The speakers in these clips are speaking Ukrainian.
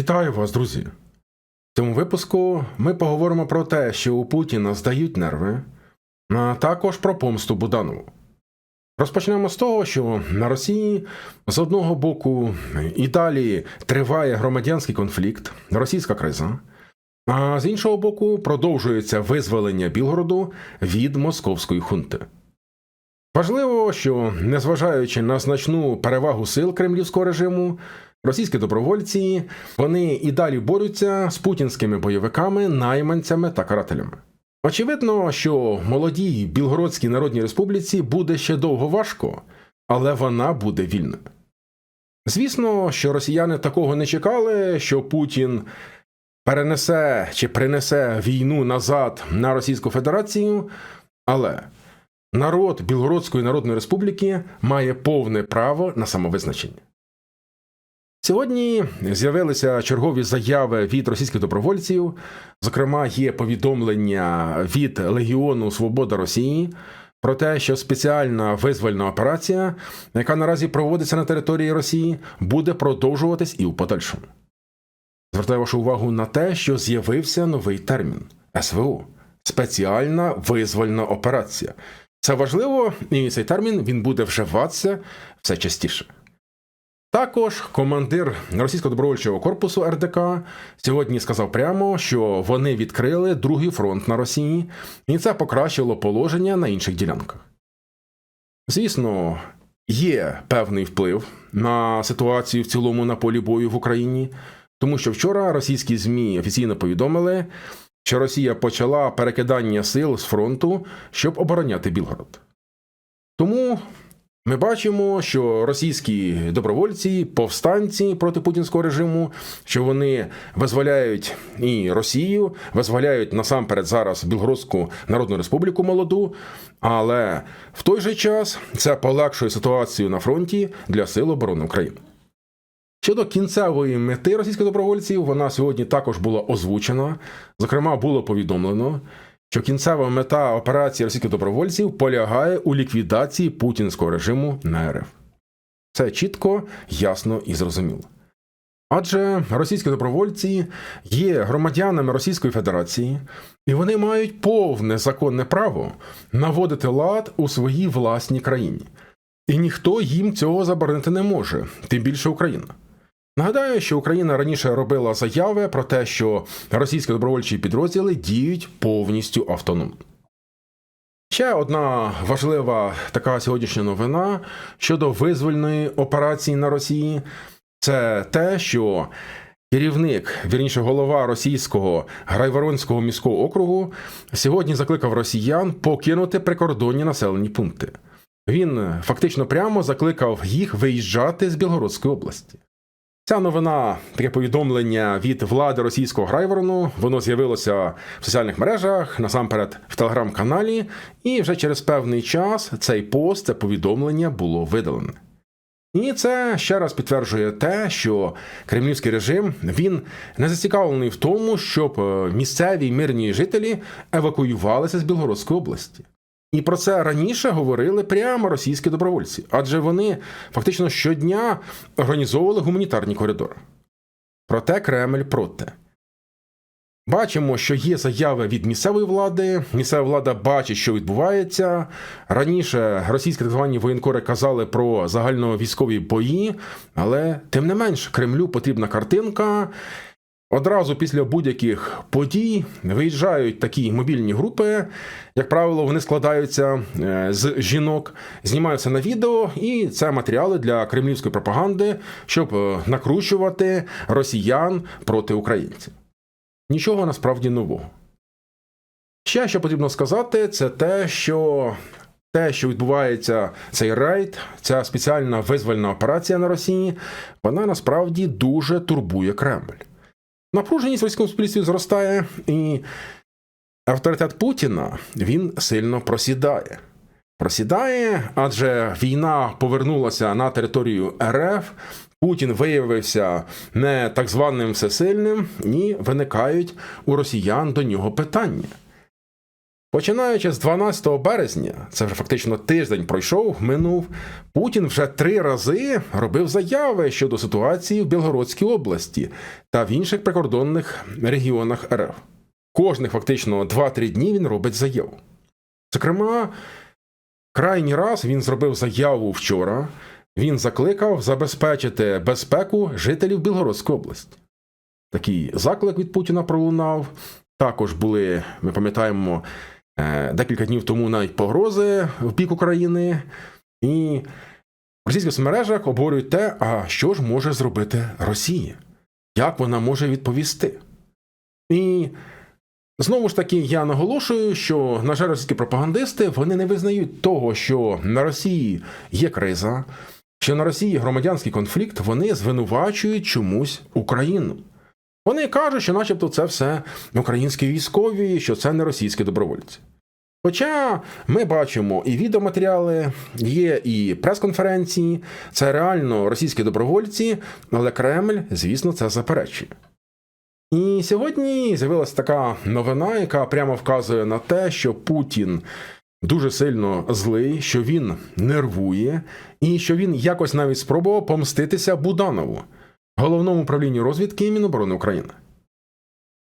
Вітаю вас, друзі! В цьому випуску ми поговоримо про те, що у Путіна здають нерви, а також про помсту Буданову. Розпочнемо з того, що на Росії з одного боку і далі триває громадянський конфлікт, російська криза, а з іншого боку продовжується визволення Білгороду від московської хунти. Важливо, що незважаючи на значну перевагу сил кремлівського режиму, російські добровольці вони і далі борються з путінськими бойовиками, найманцями та карателями. Очевидно, що молодій Білгородській Народній Республіці буде ще довго важко, але вона буде вільна. Звісно, що росіяни такого не чекали, що Путін перенесе чи принесе війну назад на Російську Федерацію, але народ Білгородської Народної Республіки має повне право на самовизначення. Сьогодні з'явилися чергові заяви від російських добровольців. Зокрема, є повідомлення від Легіону Свобода Росії про те, що спеціальна визвольна операція, яка наразі проводиться на території Росії, буде продовжуватись і в подальшому. Звертаю вашу увагу на те, що з'явився новий термін СВО спеціальна визвольна операція. Це важливо, і цей термін він буде вживатися все частіше. Також командир російського добровольчого корпусу РДК сьогодні сказав прямо, що вони відкрили другий фронт на Росії, і це покращило положення на інших ділянках. Звісно, є певний вплив на ситуацію в цілому на полі бою в Україні, тому що вчора російські ЗМІ офіційно повідомили, що Росія почала перекидання сил з фронту, щоб обороняти Білгород. Тому ми бачимо, що російські добровольці, повстанці проти путінського режиму, що вони визволяють і Росію, визволяють насамперед зараз Білгородську Народну Республіку молоду, але в той же час це полегшує ситуацію на фронті для Сил оборони України. Щодо кінцевої мети російських добровольців, вона сьогодні також була озвучена. Зокрема, було повідомлено, що кінцева мета операції російських добровольців полягає у ліквідації путінського режиму на РФ. Це чітко, ясно і зрозуміло. Адже російські добровольці є громадянами Російської Федерації, і вони мають повне законне право наводити лад у своїй власній країні. І ніхто їм цього заборонити не може, тим більше Україна. Нагадаю, що Україна раніше робила заяви про те, що російські добровольчі підрозділи діють повністю автономно. Ще одна важлива така сьогоднішня новина щодо визвольної операції на Росії це те, що керівник, вірніше голова російського Грайворонського міського округу сьогодні закликав росіян покинути прикордонні населені пункти. Він фактично прямо закликав їх виїжджати з Білгородської області. Ця новина, таке повідомлення від влади російського Грайворону, воно з'явилося в соціальних мережах, насамперед в телеграм-каналі, і вже через певний час цей пост, це повідомлення було видалене. І це ще раз підтверджує те, що кремлівський режим він не зацікавлений в тому, щоб місцеві мирні жителі евакуювалися з Білгородської області. І про це раніше говорили прямо російські добровольці, адже вони фактично щодня організовували гуманітарні коридори. Проте Кремль проти. Бачимо, що є заяви від місцевої влади. Місцева влада бачить, що відбувається. Раніше російські так звані воєнкори казали про загальновійськові бої, але тим не менш Кремлю потрібна картинка. Одразу після будь-яких подій виїжджають такі мобільні групи. Як правило, вони складаються з жінок, знімаються на відео, і це матеріали для кремлівської пропаганди, щоб накручувати росіян проти українців. Нічого насправді нового. Ще що потрібно сказати, це те, що те, що відбувається цей рейд, ця спеціальна визвольна операція на Росії, вона насправді дуже турбує Кремль. Напруженість в військовому суспільстві зростає, і авторитет Путіна він сильно просідає. Просідає, адже війна повернулася на територію РФ. Путін виявився не так званим всесильним, і виникають у росіян до нього питання. Починаючи з 12 березня, це вже фактично тиждень пройшов, минув. Путін вже три рази робив заяви щодо ситуації в Білгородській області та в інших прикордонних регіонах РФ. Кожних фактично 2-3 дні він робить заяву. Зокрема, крайній раз він зробив заяву вчора. Він закликав забезпечити безпеку жителів Білгородської області. Такий заклик від Путіна пролунав. Також були, ми пам'ятаємо, декілька днів тому навіть погрози в бік України. І в російських соцмережах обговорюють те, а що ж може зробити Росія? Як вона може відповісти? І знову ж таки я наголошую, що, на жаль, російські пропагандисти вони не визнають того, що на Росії є криза, що на Росії громадянський конфлікт, вони звинувачують чомусь Україну. Вони кажуть, що начебто це все українські військові, що це не російські добровольці. Хоча ми бачимо і відеоматеріали, є і прес-конференції, це реально російські добровольці, але Кремль, звісно, це заперечує. І сьогодні з'явилася така новина, яка прямо вказує на те, що Путін дуже сильно злий, що він нервує, і що він якось навіть спробував помститися Буданову, головному управлінню розвідки Міноборони України.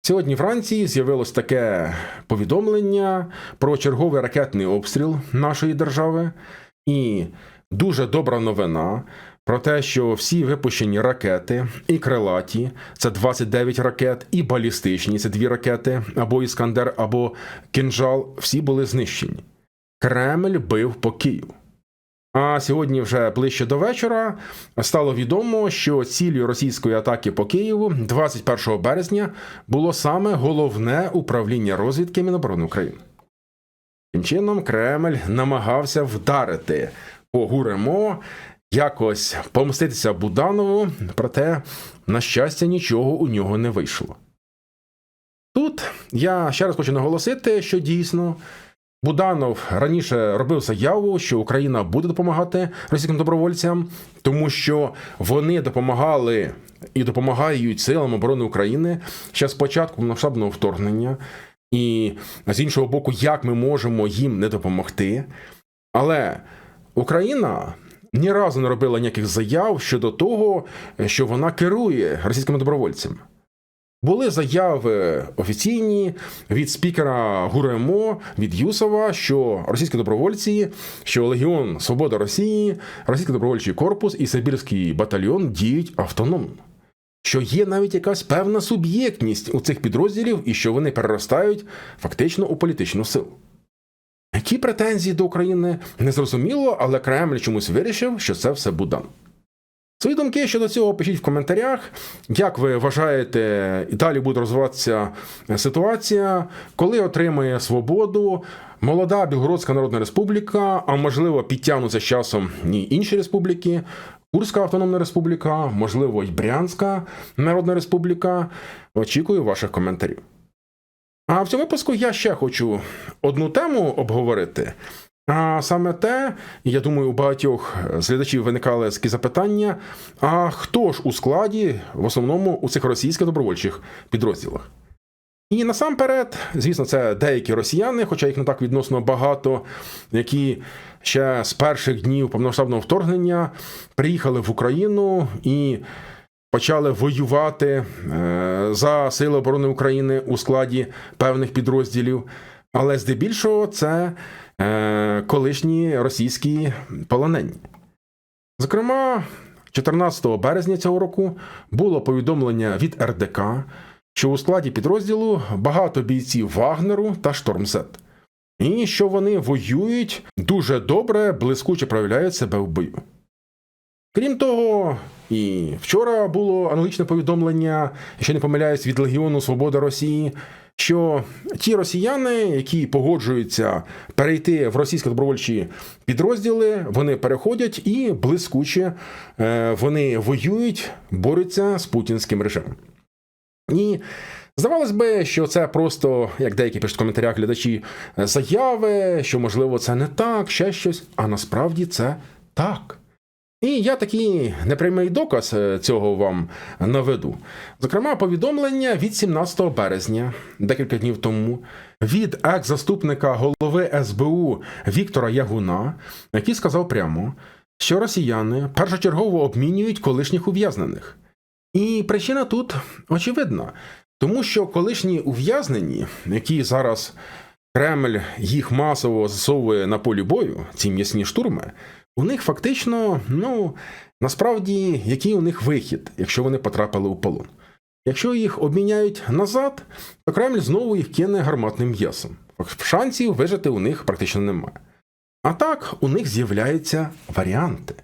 Сьогодні вранці з'явилось таке повідомлення про черговий ракетний обстріл нашої держави, і дуже добра новина про те, що всі випущені ракети і крилаті це 29 ракет, і балістичні це дві ракети, або Іскандер, або Кінжал, всі були знищені. Кремль бив по Києву. А сьогодні, вже ближче до вечора, стало відомо, що ціллю російської атаки по Києву 21 березня було саме головне управління розвідки Міноборони України. Тим чином, Кремль намагався вдарити по Гуремо, якось помститися Буданову, проте, на щастя, нічого у нього не вийшло. Тут я ще раз хочу наголосити, що дійсно. Буданов раніше робив заяву, що Україна буде допомагати російським добровольцям, тому що вони допомагали і допомагають силам оборони України ще з початку масштабного вторгнення, і з іншого боку, як ми можемо їм не допомогти. Але Україна ні разу не робила ніяких заяв щодо того, що вона керує російськими добровольцями. Були заяви офіційні від спікера ГУРМО, від Юсова, що російські добровольці, що Легіон Свобода Росії, Російський добровольчий корпус і Сибірський батальйон діють автономно. Що є навіть якась певна суб'єктність у цих підрозділів і що вони переростають фактично у політичну силу. Які претензії до України незрозуміло, але Кремль чомусь вирішив, що це все Будан. Свої думки щодо цього пишіть в коментарях. Як ви вважаєте, і далі буде розвиватися ситуація, коли отримає свободу молода Білгородська Народна Республіка, а можливо підтягнуться з часом і інші республіки, Курська Автономна Республіка, можливо, й Брянська Народна Республіка. Очікую ваших коментарів. А в цьому випуску я ще хочу одну тему обговорити. А саме те, я думаю, у багатьох з глядачів виникали такі запитання: а хто ж у складі, в основному у цих російських добровольчих підрозділах? І насамперед, звісно, це деякі росіяни, хоча їх не так відносно багато, які ще з перших днів повномасштабного вторгнення приїхали в Україну і почали воювати за Сили оборони України у складі певних підрозділів. Але здебільшого це колишні російські полонені. Зокрема, 14 березня цього року було повідомлення від РДК, що у складі підрозділу багато бійців Вагнеру та Штормзет, і що вони воюють дуже добре, блискуче проявляють себе в бою. Крім того, і вчора було аналогічне повідомлення, якщо не помиляюсь, від Легіону Свобода Росії, що ті росіяни, які погоджуються перейти в російські добровольчі підрозділи, вони переходять і блискуче вони воюють, борються з путінським режимом. І здавалось би, що це просто, як деякі пишуть в коментарях глядачі, заяви, що можливо це не так, ще щось, а насправді це так. І я такий непрямий доказ е, цього вам наведу. Зокрема, повідомлення від 17 березня, декілька днів тому, від екс-заступника голови СБУ Віктора Ягуна, який сказав прямо, що росіяни першочергово обмінюють колишніх ув'язнених. І причина тут очевидна, тому що колишні ув'язнені, які зараз Кремль їх масово засовує на полі бою, ці м'ясні штурми, у них фактично, ну насправді, який у них вихід, якщо вони потрапили у полон. Якщо їх обміняють назад, то Кремль знову їх кине гарматним м'ясом. Шансів вижити у них практично немає. А так, у них з'являються варіанти.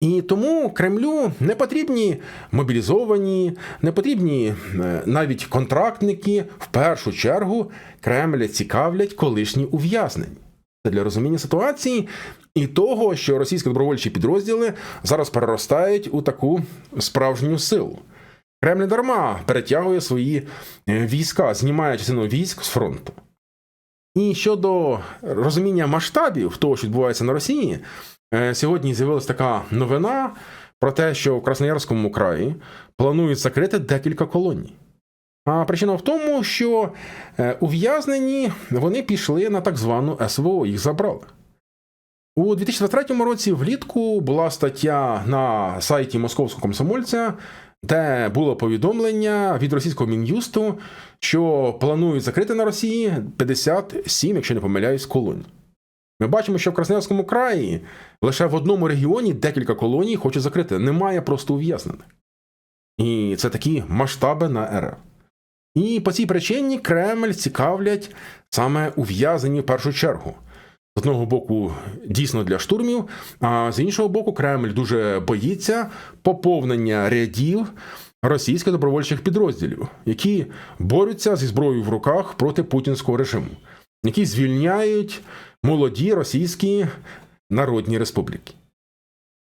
І тому Кремлю не потрібні мобілізовані, не потрібні е, навіть контрактники. В першу чергу Кремля цікавлять колишні ув'язнені. Для розуміння ситуації і того, що російські добровольчі підрозділи зараз переростають у таку справжню силу. Кремль дарма перетягує свої е, війська, знімає частину військ з фронту. І щодо розуміння масштабів того, що відбувається на Росії, е, сьогодні з'явилася така новина про те, що в Красноярському краї планують закрити декілька колоній. А причина в тому, що е, ув'язнені вони пішли на так звану СВО, їх забрали. У 2023 році влітку була стаття на сайті Московського комсомольця, де було повідомлення від російського мін'юсту, що планують закрити на Росії 57, якщо не помиляюсь, колоній. Ми бачимо, що в Красноярському краї лише в одному регіоні декілька колоній хочуть закрити. Немає просто ув'язнених. І це такі масштаби на РФ. І по цій причині Кремль цікавлять саме ув'язані в першу чергу. З одного боку, дійсно для штурмів, а з іншого боку, Кремль дуже боїться поповнення рядів російських добровольчих підрозділів, які борються зі зброєю в руках проти путінського режиму, які звільняють молоді російські народні республіки.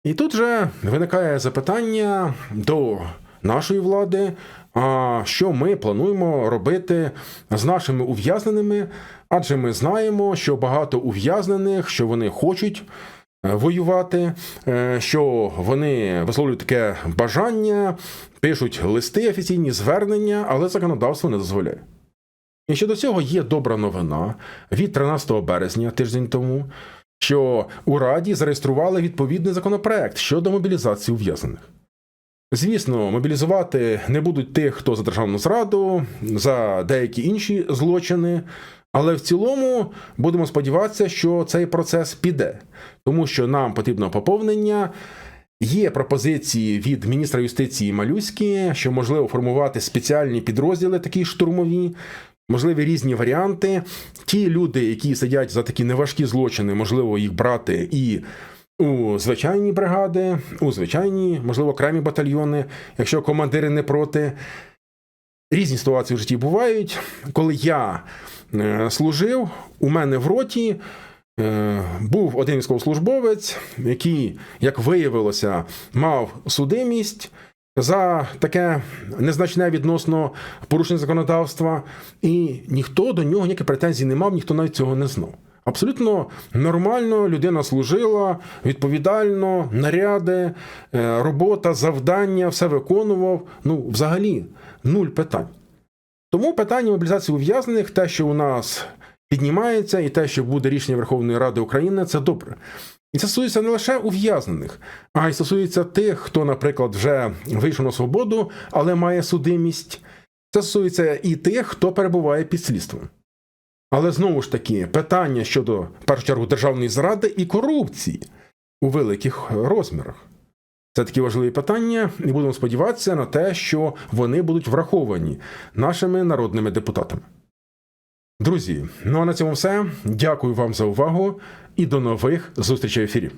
І тут же виникає запитання до нашої влади, а що ми плануємо робити з нашими ув'язненими, адже ми знаємо, що багато ув'язнених, що вони хочуть е, воювати, е, що вони висловлюють таке бажання, пишуть листи, офіційні звернення, але законодавство не дозволяє. І щодо цього є добра новина від 13 березня, тиждень тому, що у Раді зареєстрували відповідний законопроект щодо мобілізації ув'язнених. Звісно, мобілізувати не будуть тих, хто за державну зраду, за деякі інші злочини, але в цілому будемо сподіватися, що цей процес піде, тому що нам потрібно поповнення. Є пропозиції від міністра юстиції Малюськи, що можливо формувати спеціальні підрозділи, такі штурмові, можливі різні варіанти. Ті люди, які сидять за такі неважкі злочини, можливо, їх брати і у звичайні бригади, у звичайні, можливо, окремі батальйони, якщо командири не проти. Різні ситуації в житті бувають. Коли я е, служив, у мене в роті е, був один військовослужбовець, який, як виявилося, мав судимість за таке незначне відносно порушення законодавства, і ніхто до нього ніяких претензій не мав, ніхто навіть цього не знав. Абсолютно нормально людина служила відповідально, наряди, е, робота, завдання, все виконував. Ну, взагалі, нуль питань. Тому питання мобілізації ув'язнених, те, що у нас піднімається, і те, що буде рішення Верховної Ради України, це добре. І це стосується не лише ув'язнених, а й стосується тих, хто, наприклад, вже вийшов на свободу, але має судимість. Це стосується і тих, хто перебуває під слідством. Але знову ж таки, питання щодо в першу чергу державної зради і корупції у великих розмірах. Це такі важливі питання, і будемо сподіватися на те, що вони будуть враховані нашими народними депутатами. Друзі, ну а на цьому все. Дякую вам за увагу і до нових зустрічей в ефірі.